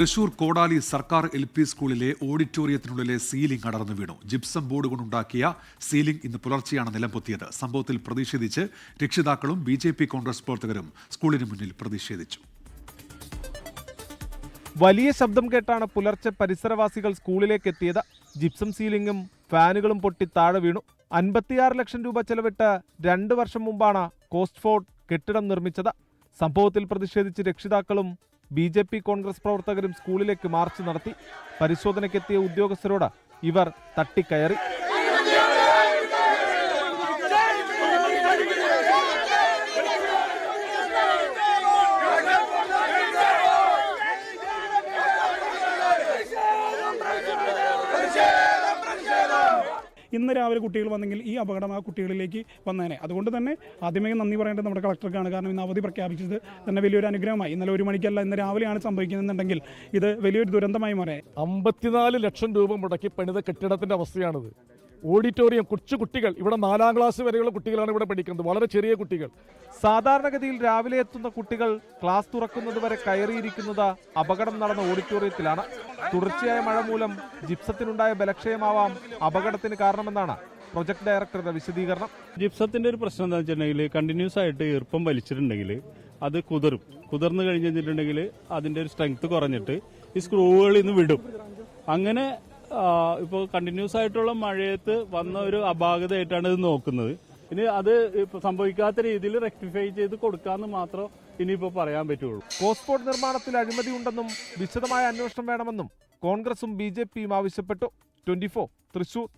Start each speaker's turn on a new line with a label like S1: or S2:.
S1: തൃശൂർ കോടാലി സർക്കാർ L P സ്കൂളിലെ ഓഡിറ്റോറിയത്തിനുള്ളിലെ സീലിംഗ് അടർന്നു വീണു. ജിപ്സം ബോർഡ് കൊണ്ടുണ്ടാക്കിയ സീലിംഗ് ഇന്ന് പുലർച്ചെയാണ് നിലംപൊത്തിയത്. സംഭവത്തിൽ പ്രതിഷേധിച്ച് രക്ഷിതാക്കളും ബി ജെ പി കോൺഗ്രസ് പ്രവർത്തകരും സ്കൂളിന് മുന്നിൽ പ്രതിഷേധിച്ചു.
S2: വലിയ ശബ്ദം കേട്ടാണ് പുലർച്ചെ പരിസരവാസികൾ സ്കൂളിലേക്ക് എത്തിയത്. ജിപ്സം സീലിംഗും ഫാനുകളും പൊട്ടി താഴെ വീണു. അൻപത്തിയാറ് ലക്ഷം രൂപ ചെലവിട്ട് രണ്ട് വർഷം മുമ്പാണ് കോസ്റ്റ്ഫോർഡ് കെട്ടിടം നിർമ്മിച്ചത്. സംഭവത്തിൽ പ്രതിഷേധിച്ച് രക്ഷിതാക്കളും ബി ജെ പി കോൺഗ്രസ് പ്രവർത്തകരും സ്കൂളിലേക്ക് മാർച്ച് നടത്തി പരിശോധനയ്ക്കെത്തിയ ഉദ്യോഗസ്ഥരോട് ഇവർ തട്ടിക്കയറി.
S3: ഇന്ന് രാവിലെ കുട്ടികൾ വന്നെങ്കിൽ ഈ അപകടം ആ കുട്ടികളിലേക്ക് വന്നേനെ. അതുകൊണ്ട് തന്നെ ആദ്യമേ നന്ദി പറയേണ്ടത് നമ്മുടെ കളക്ടർക്കാണ്. കാരണം ഇന്ന് അവധി പ്രഖ്യാപിച്ചത് തന്നെ വലിയൊരു അനുഗ്രഹമായി. ഇന്നലെ ഒരു മണിക്കല്ല ഇന്ന് രാവിലെയാണ് സംഭവിക്കുന്നതെന്നുണ്ടെങ്കിൽ ഇത് വലിയൊരു ദുരന്തമായി മാറേ
S4: അമ്പത്തിനാല് ലക്ഷം രൂപ മുടക്കി പണിത കെട്ടിടത്തിന്റെ അവസ്ഥയാണിത്. ഓഡിറ്റോറിയം കൊച്ചു കുട്ടികൾ. ഇവിടെ നാലാം ക്ലാസ് വരെയുള്ള കുട്ടികളാണ് ഇവിടെ പഠിക്കുന്നത്. വളരെ ചെറിയ കുട്ടികൾ.
S2: സാധാരണഗതിയിൽ രാവിലെ എത്തുന്ന കുട്ടികൾ ക്ലാസ് തുറക്കുന്നത് വരെ കയറിയിരിക്കുന്നത് അപകടം നടന്ന ഓഡിറ്റോറിയത്തിലാണ്. തുടർച്ചയായ മഴ മൂലം ജിപ്സത്തിനുണ്ടായ ബലക്ഷയമാവാം അപകടത്തിന് കാരണമെന്നാണ് പ്രൊജക്ട് ഡയറക്ടറുടെ വിശദീകരണം.
S5: ജിപ്സത്തിന്റെ ഒരു പ്രശ്നം എന്താ വെച്ചിട്ടുണ്ടെങ്കിൽ കണ്ടിന്യൂസ് ആയിട്ട് ഈർപ്പം വലിച്ചിട്ടുണ്ടെങ്കിൽ അത് കുതിരും. കുതിർന്നു കഴിഞ്ഞിട്ടുണ്ടെങ്കിൽ അതിന്റെ ഒരു സ്ട്രെങ്ത് കുറഞ്ഞിട്ട് ഈ സ്ക്രൂകളിൽ നിന്ന് വിടും. അങ്ങനെ ഇപ്പോൾ കണ്ടിന്യൂസ് ആയിട്ടുള്ള മഴയത്ത് വന്ന ഒരു അപാകതയായിട്ടാണ് ഇത് നോക്കുന്നത്. ഇനി അത് സംഭവിക്കാത്ത രീതിയിൽ റെക്ടിഫൈ ചെയ്ത് കൊടുക്കാന്ന് മാത്രം ഇനിയിപ്പോൾ പറയാൻ പറ്റുള്ളൂ.
S2: കോസ്ഫോർഡ് നിർമ്മാണത്തിൽ അഴിമതി ഉണ്ടെന്നും വിശദമായ അന്വേഷണം വേണമെന്നും കോൺഗ്രസും ബി ആവശ്യപ്പെട്ടു. ട്വന്റി തൃശൂർ.